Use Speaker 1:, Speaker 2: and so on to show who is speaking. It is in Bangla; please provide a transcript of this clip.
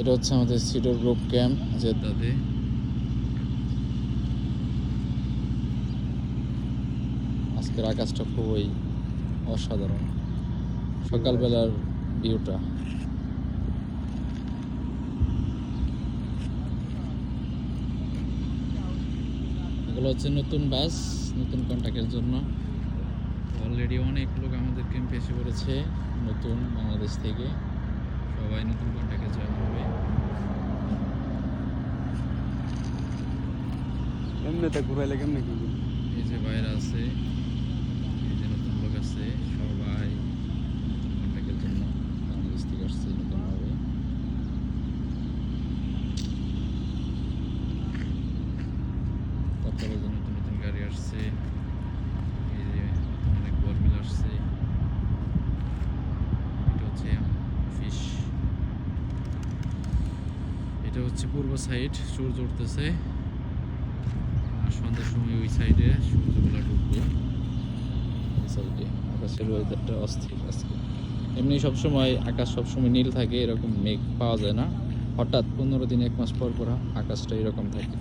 Speaker 1: এটা হচ্ছে আমাদের সিডোর গ্রুপ ক্যাম্প জেদ্দাতে আজকের আকাশটা খুবই অসাধারণ। সকালবেলার ভিউটা এগুলো হচ্ছে নতুন বাস নতুন কন্ট্যাক্টের জন্য। অলরেডি অনেক লোক আমাদের ক্যাম্পে এসে পড়েছে, নতুন বাংলাদেশ থেকে। সবাই নতুন কন্ট্যাক্টে জয়েন
Speaker 2: এমনিতে ঘুরাইলে কেমনে কি
Speaker 1: এই যে বাইরে আছে, এই যে নতুন লোক আছে, সবাই কন্ট্যাক্টের জন্য বাংলাদেশ আসছে নতুনভাবে। তারপরে যে নতুন নতুন গাড়ি আসছে, এই যে অনেক বরমিল আসছে। এটা হচ্ছে অফিস এটা হচ্ছে পূর্ব সাইড সূর্য উঠতেছে। সন্ধ্যার সময় ওই সাইডে সূর্যগুলা ডুববে। এই সাইডে আকাশের ওয়েদারটা অস্থির আজকে। এমনি সবসময় আকাশ সবসময় নীল থাকে, এরকম মেঘ পাওয়া যায় না। হঠাৎ পনেরো দিন, এক মাস পর পর আকাশটা এরকম থাকে।